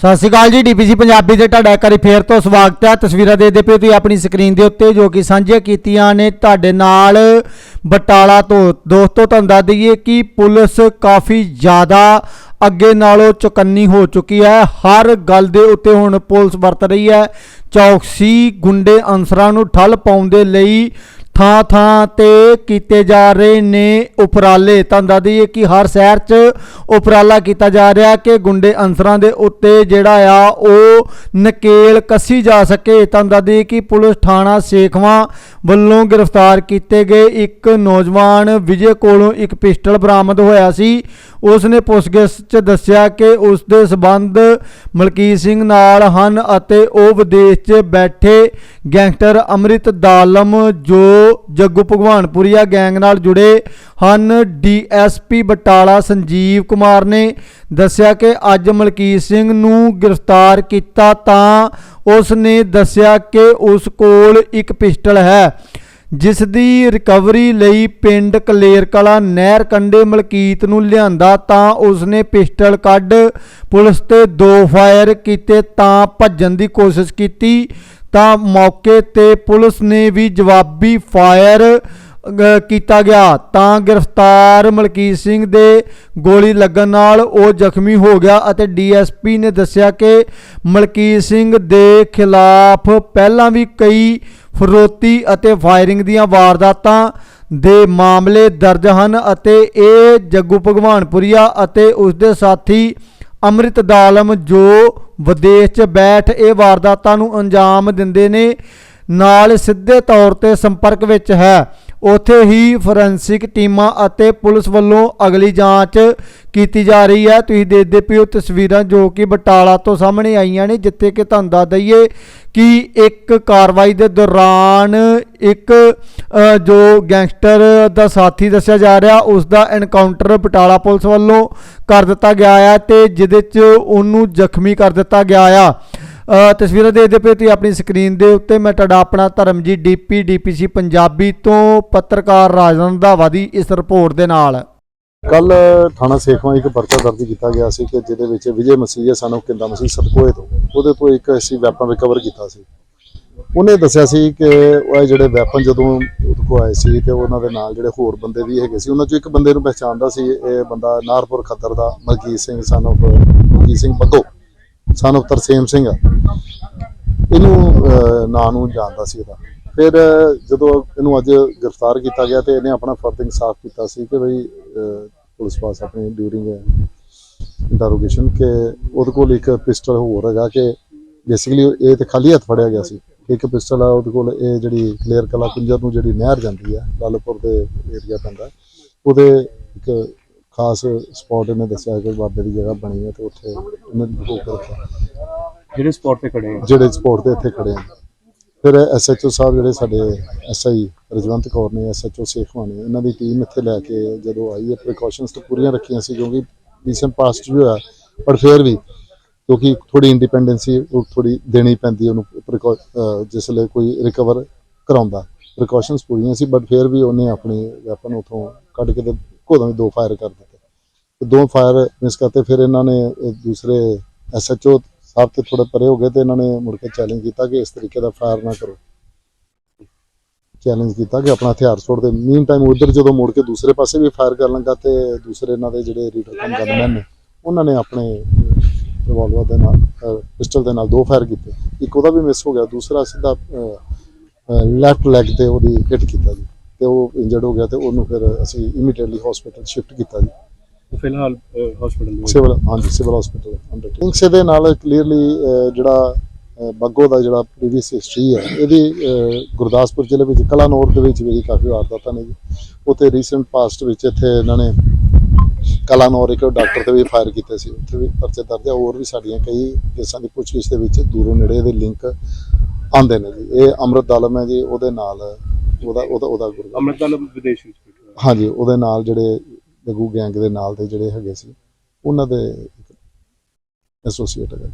ਸਤਿ ਸ਼੍ਰੀ ਅਕਾਲ ਜੀ ਡੀਪੀਸੀ ਪੰਜਾਬੀ 'ਤੇ ਤੁਹਾਡਾ ਇੱਕ ਵਾਰੀ ਫੇਰ ਤੋਂ ਸਵਾਗਤ ਹੈ। ਤਸਵੀਰਾਂ ਦੇਖਦੇ ਪਏ ਤੁਸੀਂ ਆਪਣੀ ਸਕਰੀਨ ਦੇ ਉੱਤੇ ਜੋ ਕਿ ਸਾਂਝੀਆਂ ਕੀਤੀਆਂ ਨੇ ਤੁਹਾਡੇ ਨਾਲ ਬਟਾਲਾ ਤੋਂ। ਦੋਸਤੋ, ਤੁਹਾਨੂੰ ਦੱਸ ਦਈਏ ਕਿ ਪੁਲਿਸ ਕਾਫੀ ਜ਼ਿਆਦਾ ਅੱਗੇ ਨਾਲੋਂ ਚੁਕੰਨੀ ਹੋ ਚੁੱਕੀ ਹੈ। ਹਰ ਗੱਲ ਦੇ ਉੱਤੇ ਹੁਣ ਪੁਲਿਸ ਵਰਤ ਰਹੀ ਹੈ। ਚੌਕਸੀ ਗੁੰਡੇ ਅਨਸਰਾਂ ਨੂੰ ਠੱਲ ਪਾਉਣ ਦੇ ਲਈ ਥਾਂ ਥਾਂ ਤੇ ਕੀਤੇ ਜਾ ਰਹੇ ਨੇ ਉਪਰਾਲੇ। ਤੁਹਾਨੂੰ ਦੱਸ ਦਈਏ ਕਿ ਹਰ ਸ਼ਹਿਰ 'ਚ ਉਪਰਾਲਾ ਕੀਤਾ ਜਾ ਰਿਹਾ ਕਿ ਗੁੰਡੇ ਅਨਸਰਾਂ ਦੇ ਉੱਤੇ ਜਿਹੜਾ ਆ ਉਹ ਨਕੇਲ ਕੱਸੀ ਜਾ ਸਕੇ। ਤੁਹਾਨੂੰ ਦੱਸ ਦਈਏ ਕਿ ਪੁਲਿਸ ਥਾਣਾ ਸੇਖਵਾਂ ਵੱਲੋਂ ਗ੍ਰਿਫਤਾਰ ਕੀਤੇ ਗਏ ਇੱਕ ਨੌਜਵਾਨ ਵਿਜੇ ਕੋਲੋਂ ਇੱਕ ਪਿਸਟਲ ਬਰਾਮਦ ਹੋਇਆ ਸੀ। ਉਸ ਨੇ ਪੁੱਛਗਿੱਛ 'ਚ ਦੱਸਿਆ ਕਿ ਉਸ ਦੇ ਸਬੰਧ ਮਲਕੀਤ ਸਿੰਘ ਨਾਲ ਹਨ ਅਤੇ ਉਹ ਵਿਦੇਸ਼ 'ਚ ਬੈਠੇ ਗੈਂਗਸਟਰ ਅੰਮ੍ਰਿਤ ਦਾਲਮ ਜੋ ਜੱਗੂ ਭਗਵਾਨਪੁਰੀਆ ਗੈਂਗ ਨਾਲ ਜੁੜੇ ਹਨ। ਡੀਐਸਪੀ ਬਟਾਲਾ ਸੰਜੀਵ ਕੁਮਾਰ ਨੇ ਦੱਸਿਆ ਕਿ ਅੱਜ ਮਲਕੀਤ ਸਿੰਘ ਨੂੰ ਗ੍ਰਿਫਤਾਰ ਕੀਤਾ ਤਾਂ ਉਸ ਨੇ ਦੱਸਿਆ ਕਿ ਉਸ ਕੋਲ ਇੱਕ ਪਿਸਟਲ ਹੈ। ਜਿਸ ਦੀ ਰਿਕਵਰੀ ਲਈ ਪਿੰਡ ਕਲੇਰਕਲਾ ਨਹਿਰ ਕੰਡੇ ਮਲਕੀਤ ਨੂੰ ਲਿਆਂਦਾ ਤਾਂ ਉਸਨੇ ਪਿਸਟਲ ਕੱਢ ਪੁਲਿਸ ਤੇ ਦੋ ਫਾਇਰ ਕੀਤੇ ਤਾਂ ਭੱਜਣ ਦੀ ਕੋਸ਼ਿਸ਼ ਕੀਤੀ। ਤਾਂ ਮੌਕੇ ਤੇ ਪੁਲਿਸ ਨੇ ਵੀ ਜਵਾਬੀ ਫਾਇਰ ਕੀਤਾ ਗਿਆ। ਤਾਂ ਗ੍ਰਿਫਤਾਰ ਮਲਕੀਤ ਸਿੰਘ ਦੇ ਗੋਲੀ ਲੱਗਣ ਨਾਲ ਉਹ ਜ਼ਖਮੀ ਹੋ ਗਿਆ ਅਤੇ ਡੀਐਸਪੀ ਨੇ ਦੱਸਿਆ ਕਿ ਮਲਕੀਤ ਸਿੰਘ ਦੇ ਖਿਲਾਫ ਪਹਿਲਾਂ ਵੀ ਕਈ ਫਰੋਤੀ ਅਤੇ ਫਾਇਰਿੰਗ ਦੀਆਂ ਵਾਰਦਾਤਾਂ ਦੇ ਮਾਮਲੇ ਦਰਜ ਹਨ ਅਤੇ ਇਹ ਜੱਗੂ ਭਗਵਾਨਪੁਰੀਆ ਅਤੇ ਉਸ ਦੇ ਸਾਥੀ ਅੰਮ੍ਰਿਤ ਦਾਲਮ ਜੋ ਵਿਦੇਸ਼ 'ਚ ਬੈਠ ਇਹ ਵਾਰਦਾਤਾਂ ਨੂੰ ਅੰਜਾਮ ਦਿੰਦੇ ਨੇ, ਨਾਲ ਸਿੱਧੇ ਤੌਰ ਤੇ ਸੰਪਰਕ ਵਿੱਚ ਹੈ। ਉੱਥੇ ਹੀ ਫੋਰੈਂਸਿਕ ਟੀਮਾਂ ਅਤੇ ਪੁਲਿਸ ਵੱਲੋਂ ਅਗਲੀ ਜਾਂਚ ਕੀਤੀ ਜਾ ਰਹੀ ਹੈ। ਤੁਸੀਂ ਦੇਖਦੇ ਪਿਓ ਤਸਵੀਰਾਂ ਜੋ ਕਿ ਬਟਾਲਾ ਤੋਂ ਸਾਹਮਣੇ ਆਈਆਂ ਨੇ, ਜਿੱਥੇ ਕਿ ਤੁਹਾਨੂੰ ਦੱਸ ਦਈਏ ਕਿ ਇੱਕ ਕਾਰਵਾਈ ਦੇ ਦੌਰਾਨ ਇੱਕ ਜੋ ਗੈਂਗਸਟਰ ਦਾ ਸਾਥੀ ਦੱਸਿਆ ਜਾ ਰਿਹਾ ਉਸ ਦਾ ਐਨਕਾਊਂਟਰ ਬਟਾਲਾ ਪੁਲਿਸ ਵੱਲੋਂ ਕਰ ਦਿੱਤਾ ਗਿਆ ਆ ਤੇ ਜਿਹਦੇ 'ਚ ਉਹਨੂੰ ਜ਼ਖਮੀ ਕਰ ਦਿੱਤਾ ਗਿਆ ਆ। ਤਸਵੀਰਾਂ ਦੇਖਦੇ ਪਏ ਤੁਸੀਂ ਆਪਣੀ ਸਕਰੀਨ ਦੇ ਉੱਤੇ ਮੈਂ ਤੁਹਾਡਾ ਆਪਣਾ ਧਰਮਜੀਤ ਡੀਪੀ, ਡੀਪੀਸੀ ਪੰਜਾਬੀ ਤੋਂ ਪੱਤਰਕਾਰ ਰਾਜਨ ਰੰਧਾਵਾ ਦੀ ਇਸ ਰਿਪੋਰਟ ਦੇ ਨਾਲ। ਕੱਲ ਥਾਣਾ ਸੇਖਵਾ ਇੱਕ ਪਰਚਾ ਦਰਜ ਕੀਤਾ ਗਿਆ ਸੀ ਕਿ ਜਿਹਦੇ ਵਿੱਚ ਵਿਜੇ ਮਸੀਹ ਸਾਨੂੰ ਕਿੰਦਾ ਮਸੀਹ ਸਤਕੋਏ ਤੋਂ। ਉਹਦੇ ਤੋਂ ਇੱਕ ਅਸੀਂ ਵੈਪਨ ਰਿਕਵਰ ਕੀਤਾ ਸੀ। ਉਹਨੇ ਦੱਸਿਆ ਸੀ ਕਿ ਉਹ ਇਹ ਜਿਹੜੇ ਵੈਪਨ ਜਦੋਂ ਉਹਦੇ ਕੋਲ ਆਏ ਸੀ ਤੇ ਉਹਨਾਂ ਦੇ ਨਾਲ ਜਿਹੜੇ ਹੋਰ ਬੰਦੇ ਵੀ ਹੈਗੇ ਸੀ, ਉਹਨਾਂ ਚੋਂ ਇੱਕ ਬੰਦੇ ਨੂੰ ਪਛਾਣਦਾ ਸੀ, ਇਹ ਬੰਦਾ ਨਾਰਪੁਰ ਖੱਦਰ ਦਾ ਮਲਕੀਤ ਸਿੰਘ ਸਾਨੂੰ ਮਲਕੀਤ ਸਿੰਘ ਬੱਗੋ ਸਨ ਤਰਸੇਮ ਸਿੰਘ। ਇਹਨੂੰ ਨਾਂ ਨੂੰ ਜਾਣਦਾ ਸੀ ਇਹਦਾ ਫਿਰ, ਜਦੋਂ ਇਹਨੂੰ ਅੱਜ ਗ੍ਰਿਫਤਾਰ ਕੀਤਾ ਗਿਆ ਤੇ ਇਹਨੇ ਆਪਣਾ ਫਰਜ਼ ਇਨਸਾਫ ਕੀਤਾ ਸੀ ਕਿ ਬਈ ਪੁਲਿਸ ਪਾਸ ਆਪਣੀ ਡਿਊਰਿੰਗ ਇੰਟਰੋਗੇਸ਼ਨ ਕਿ ਉਹਦੇ ਕੋਲ ਇੱਕ ਪਿਸਟਲ ਹੋਰ ਹੈਗਾ ਕਿ ਬੇਸਿਕਲੀ ਇਹ ਤੇ ਖਾਲੀ ਹੱਥ ਫੜਿਆ ਗਿਆ ਸੀ। ਇੱਕ ਪਿਸਟਲ ਆ, ਉਹਦੇ ਕੋਲ ਇਹ ਜਿਹੜੀ ਕਲੀਅਰ ਕਲਾ ਕੁੰਜਰ ਨੂੰ ਜਿਹੜੀ ਨਹਿਰ ਜਾਂਦੀ ਹੈ ਲਾਲਪੁਰ ਦੇ ਏਰੀਆ ਪੈਂਦਾ, ਉਹਦੇ ਇੱਕ ਖਾਸ ਸਪੌਟ ਇਹਨੇ ਦੱਸਿਆ ਕਿ ਬਾਬੇ ਦੀ ਜਗ੍ਹਾ ਬਣੀ ਹੈ ਤੇ ਉੱਥੇ ਲੁਕੋ ਕੇ ਰੱਖਿਆ। ਜਿਹੜੇ ਸਪੌਟ ਤੇ ਖੜੇ ਆ? ਜਿਹੜੇ ਸਪੋਰਟ ਦੇ ਇੱਥੇ ਖੜੇ ਆ। ਫਿਰ ਐਸਐਚਓ ਸਾਹਿਬ ਜਿਹੜੇ ਸਾਡੇ ਐਸਆਈ ਰਜਵੰਤ ਕੌਰ ਨੇ ਐਸਐਚਓ ਸੇਖਵਾਂ ਨੇ ਇਹਨਾਂ ਦੀ ਟੀਮ ਇੱਥੇ ਲੈ ਕੇ ਜਦੋਂ ਆਈ ਹੈ ਪ੍ਰੀਕਾਸ਼ਨਸ ਤਾਂ ਪੂਰੀਆਂ ਰੱਖੀਆਂ ਸੀ ਕਿਉਂਕਿ ਰੀਸੈਂਟ ਪਾਸਟ ਵੀ ਹੋਇਆ ਪਰ ਫਿਰ ਵੀ ਕਿਉਂਕਿ ਥੋੜੀ ਇੰਡੀਪੈਂਡੈਂਸੀ ਥੋੜੀ ਦੇਣੀ ਪੈਂਦੀ ਉਹਨੂੰ ਜਿਸ ਲਈ ਕੋਈ ਰਿਕਵਰ ਕਰਾਉਂਦਾ। ਪ੍ਰੀਕਾਸ਼ਨਸ ਪੂਰੀਆਂ ਸੀ ਬਟ ਫਿਰ ਵੀ ਉਹਨੇ ਆਪਣੀ ਵੈਪਨ ਉਥੋਂ ਕੱਢ ਕੇ ਤੇ ਘੋੜਾਂ ਵੀ ਦੋ ਫਾਇਰ ਕਰ ਦਿੱਤੇ। ਤੇ ਦੋ ਫਾਇਰ ਮਿਸ ਕਰਤੇ, ਫਿਰ ਇਹਨਾਂ ਨੇ ਇਹ ਦੂਸਰੇ ਐਸਐਚਓ ਸਾਹਿਬ ਤੇ ਥੋੜੇ ਪਰੇ ਹੋ ਗਏ ਤੇ ਇਹਨਾਂ ਨੇ ਮੁੜ ਕੇ ਚੈਲੰਜ ਕੀਤਾ ਕਿ ਇਸ ਤਰੀਕੇ ਦਾ ਫਾਇਰ ਨਾ ਕਰੋ। ਚੈਲੰਜ ਕੀਤਾ ਕਿ ਆਪਣਾ ਹਥਿਆਰ ਛੋੜ ਦੇ। ਮੀਨ ਟਾਈਮ ਉਧਰ ਜਦੋਂ ਮੁੜ ਕੇ ਦੂਸਰੇ ਪਾਸੇ ਵੀ ਫਾਇਰ ਕਰਨ ਲੱਗਾ ਤੇ ਦੂਸਰੇ ਇਹਨਾਂ ਦੇ ਜਿਹੜੇ ਰੀਡਰ ਕਮ ਗਨਮੈਨ ਨੇ, ਉਹਨਾਂ ਨੇ ਆਪਣੇ ਰਿਵਾਲਵਰ ਦੇ ਨਾਲ ਪਿਸਟਲ ਦੇ ਨਾਲ ਦੋ ਫਾਇਰ ਕੀਤੇ। ਇੱਕ ਉਹਦਾ ਵੀ ਮਿਸ ਹੋ ਗਿਆ, ਦੂਸਰਾ ਸਿੱਧਾ ਲੈਫਟ ਲੈਗ ਤੇ ਉਹਦੀ ਹਿੱਟ ਕੀਤਾ ਜੀ। ਤੇ ਉਹ ਇੰਜਰਡ ਹੋ ਗਿਆ ਤੇ ਉਹਨੂੰ ਫਿਰ ਅਸੀਂ ਇਮੀਡੀਏਟਲੀ ਹਸਪੀਟਲ ਸ਼ਿਫਟ ਕੀਤਾ ਜੀ। ਫਿਲਹਾਲ ਹਸਪੀਟਲ ਦੇ ਸਿਵਲ ਹਾਂਜੀ ਸਿਵਲ ਹਸਪੀਟਲ ਅੰਡਰਟੇਕਿੰਗ ਦੇ ਨਾਲ ਕਲੀਅਰਲੀ ਜਿਹੜਾ ਬੱਗੋ ਦਾ ਜਿਹੜਾ ਪ੍ਰੀਵੀਅਸ ਹਿਸਟਰੀ ਹੈ ਇਹਦੀ ਗੁਰਦਾਸਪੁਰ ਜ਼ਿਲ੍ਹੇ ਵਿੱਚ ਕਲਾਨੌਰ ਦੇ ਵਿੱਚ ਵੀ ਕਾਫੀ ਵਾਰਦਾਤਾਂ ਨੇ ਜੀ। ਉੱਥੇ ਰੀਸੈਂਟ ਪਾਸਟ ਵਿੱਚ ਇੱਥੇ ਇਹਨਾਂ ਨੇ ਕਲਾਨੌਰ ਇੱਕ ਡਾਕਟਰ ਤੇ ਵੀ ਫਾਇਰ ਕੀਤੇ ਸੀ ਉੱਥੇ ਵੀ ਪਰਚੇ ਦਰਜ ਹੈ ਹੋਰ ਵੀ ਸਾਡੀਆਂ ਕਈ ਕੇਸਾਂ ਦੀ ਪੁੱਛਗਿੱਛ ਦੇ ਵਿੱਚ ਦੂਰੋਂ ਨੇੜੇ ਇਹਦੇ ਲਿੰਕ ਆਉਂਦੇ ਨੇ ਜੀ। ਇਹ ਅੰਮ੍ਰਿਤ ਦਾਲਮ ਹੈ ਜੀ ਉਹਦੇ ਨਾਲ ਉਹਦਾ ਉਹਦਾ ਉਹਦਾ ਗੁਰੂ ਅੰਮ੍ਰਿਤਪਾਲ ਵਿਦੇਸ਼ ਵਿੱਚ ਬੈਠਾ ਹਾਂਜੀ ਉਹਦੇ ਨਾਲ ਜਿਹੜੇ ਜਗੂ ਗੈਂਗ ਦੇ ਨਾਲ ਦੇ ਜਿਹੜੇ ਹੈਗੇ ਸੀ ਉਹਨਾਂ ਦੇ ਐਸੋਸੀਏਟ ਹੈਗੇ।